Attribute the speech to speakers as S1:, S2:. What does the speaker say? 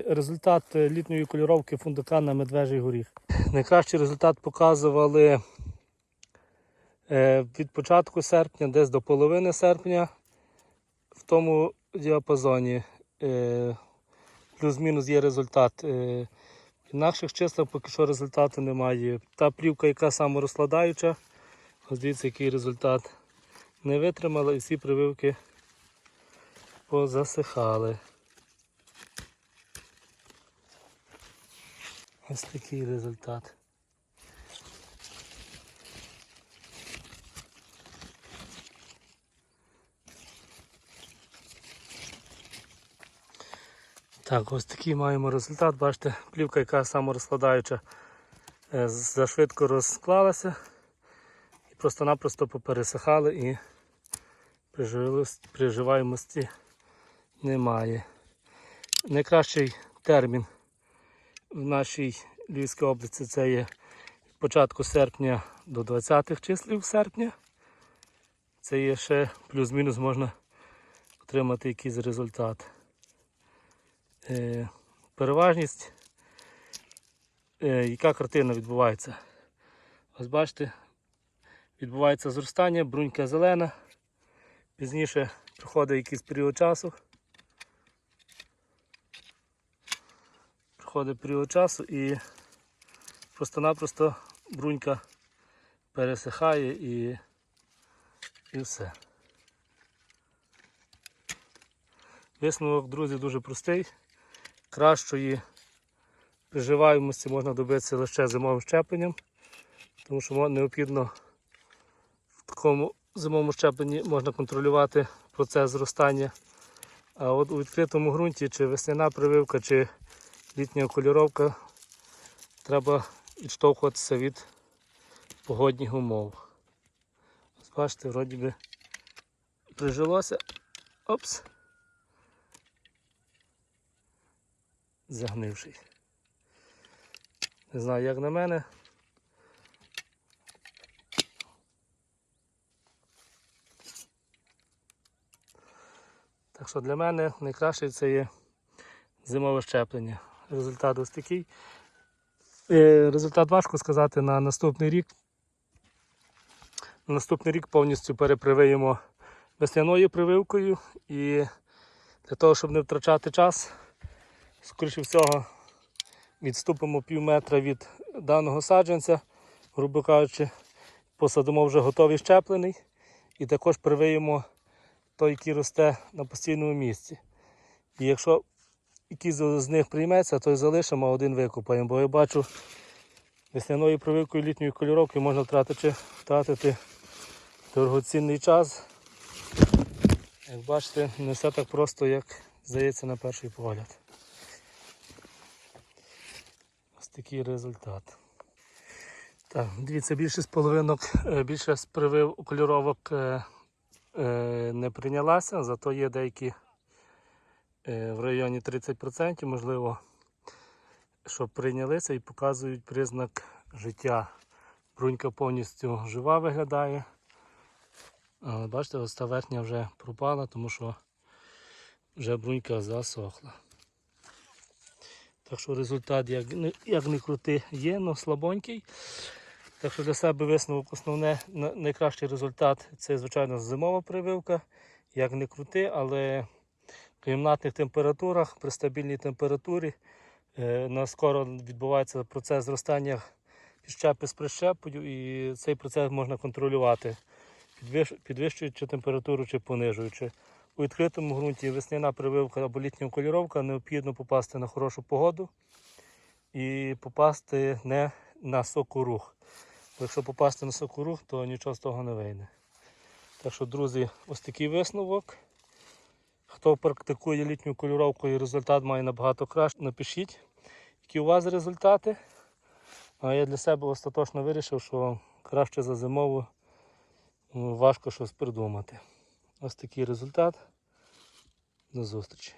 S1: Результат літньої кольоровки фундука на медвежий горіх. Найкращий результат показували е, від початку серпня, десь до половини серпня в тому діапазоні. Е, Плюс-мінус є результат. Е, В наших числах поки що результату немає. Та плівка, яка саморозкладаюча, ось дивіться, який результат. Не витримала і всі прививки позасихали. Ось такий результат. Так, ось такий маємо результат. Бачите, плівка, яка саморозкладаюча, е, зашвидко розклалася і просто-напросто попересихали і приживаємості немає. Найкращий термін в нашій Львівській області це є від початку серпня до 20-х числів серпня. Це є ще плюс-мінус можна отримати якийсь результат. Е, переважність, е, яка картина відбувається. Ось бачите, відбувається зростання, брунька зелена. Пізніше проходить якийсь період часу. Проходить період часу і просто-напросто брунька пересихає і, і все. Висновок, друзі, дуже простий. Кращої приживаємості можна добитися лише зимовим щепленням, тому що необхідно в такому зимовому щепленні можна контролювати процес зростання. А от у відкритому ґрунті чи весняна прививка, чи літня кольоровка треба відштовхуватися від погодних умов. Бачите, вроді би прижилося. Опс. Загнивший. Не знаю, як на мене. Так що для мене найкраще це є зимове щеплення. Результат ось такий. Е, Результат важко сказати на наступний рік. На наступний рік повністю перепривиємо весняною прививкою і для того, щоб не втрачати час, скоріше всього, відступимо пів метра від даного саджанця, грубо кажучи, посадимо вже готовий щеплений і також привиємо той, який росте на постійному місці. І якщо якийсь з них прийметься, то й залишимо, а один викопаємо. Бо я бачу, весняною прививкою літньої кольоровки можна втратити, втратити дорогоцінний час. Як бачите, не все так просто, як здається на перший погляд. Ось такий результат. Так, дивіться, більшість половинок, е, більше з привив кольоровок е, е, не прийнялася, зато є деякі в районі 30%, можливо, що прийнялися і показують признак життя. Брунька повністю жива виглядає. Бачите, ось та верхня вже пропала, тому що вже брунька засохла. Так що результат, як, як не крути, є, але слабонький. Так що для себе висновок основне, найкращий результат це, звичайно, зимова прививка. Як не крути, але кімнатних температурах, при стабільній температурі е, скоро відбувається процес зростання підщепи з прищепою, і цей процес можна контролювати, підвищуючи температуру чи понижуючи. У відкритому ґрунті весняна прививка або літня кольоровка необхідно попасти на хорошу погоду і попасти не на сокорух. Якщо попасти на сокорух, то нічого з того не вийде. Так що, друзі, ось такий висновок. Хто практикує літню кольоровку і результат має набагато краще, напишіть, які у вас результати. А я для себе остаточно вирішив, що краще за зимову важко щось придумати. Ось такий результат. До зустрічі.